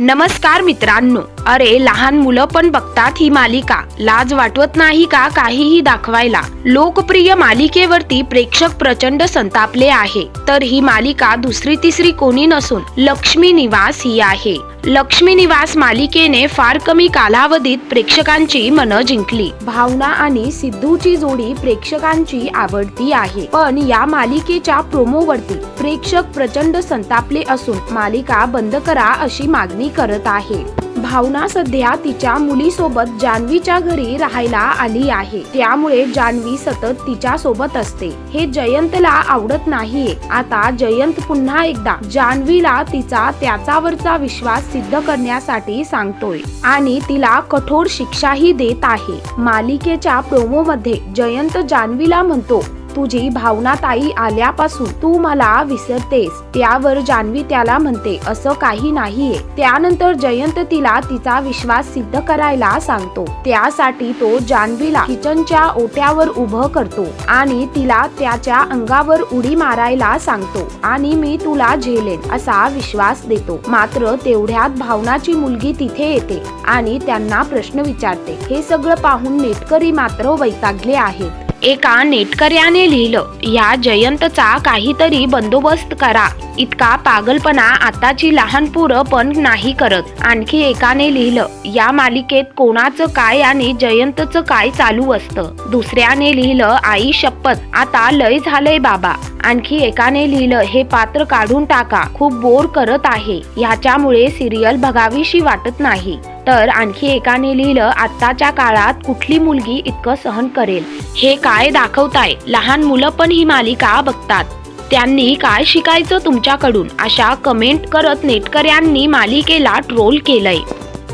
नमस्कार मित्रांनो. अरे लहान मुलं पण बघतात ही मालिका. लाज वाटवत नाही का काहीही दाखवायला? लोकप्रिय मालिकेवरती प्रेक्षक प्रचंड संतापले आहे. तर ही मालिका दुसरी तिसरी कोणी नसून लक्ष्मी निवास ही आहे. लक्ष्मी निवास मालिकेने फार कमी कालावधीत प्रेक्षकांची मनं जिंकली. भावना आणि सिद्धूची जोडी प्रेक्षकांची आवडती आहे. पण या मालिकेच्या प्रोमोवरती प्रेक्षक प्रचंड संतापले असून मालिका बंद करा अशी मागणी करत आहे भावना सध्या तिच्या मुलीसोबत जान्हवीच्या घरी राहायला आली आहे. त्यामुळे जान्हवी सतत तिच्या सोबत असते. हे जयंतला आवडत नाहीये. आता जयंत पुन्हा एकदा जान्हवीला तिचा त्याच्यावरचा विश्वास सिद्ध करण्यासाठी सांगतोय आणि तिला कठोर शिक्षाही देत आहे. मालिकेच्या प्रोमो मध्ये जयंत जान्हवीला म्हणतो तुझी भावनाताई आल्यापासून तू मला विसरतेस. त्यावर जान्हवी त्याला म्हणते असं काही नाहीये. त्यानंतर जयंत तिला तिचा विश्वास सिद्ध करायला सांगतो. त्यासाठी तो जान्हवीला किचनच्या ओट्यावर उभं करतो आणि तिला त्याच्या अंगावर उडी मारायला सांगतो. आणि मी तुला झेलेन असा विश्वास देतो. मात्र तेवढ्यात भावनाची मुलगी तिथे येते आणि त्यांना प्रश्न विचारते. हे सगळं पाहून नेटकरी मात्र वैतागले आहेत. एका नेटकऱ्याने लिहिलं या जयंतचा काहीतरी बंदोबस्त करा. इतका पागलपणा आताची लहान पोरं पण नाही करत. आणखी एकाने लिहिलं या मालिकेत कोणाचं काय आणि जयंतचं काय चालू असतं? दुसऱ्याने लिहिलं आई शपथ आता लय झालंय बाबा. आणखी एकाने लिहिलं हे पात्र काढून टाका खूप बोर करत आहे. ह्याच्यामुळे सिरियल बघावीशी वाटत नाही. तर आणखी एकाने लिहिलं आत्ताच्या काळात कुठली मुलगी इतकं सहन करेल? हे काय दाखवताय? लहान मुलं पण ही मालिका बघतात. त्यांनी काय शिकायचं तुमच्याकडून? अशा कमेंट करत नेटकऱ्यांनी मालिकेला ट्रोल केलंय.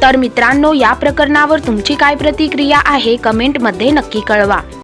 तर मित्रांनो या प्रकरणावर तुमची काय प्रतिक्रिया आहे? कमेंटमध्ये नक्की कळवा.